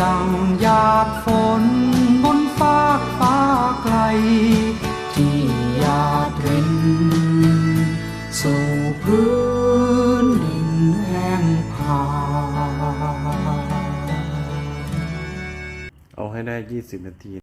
ดังหยาดฝนบนฟากฟ้าไกล ที่หยาดรินสู่พื้นดินแห้งผาเอาให้ได้ 20 นาที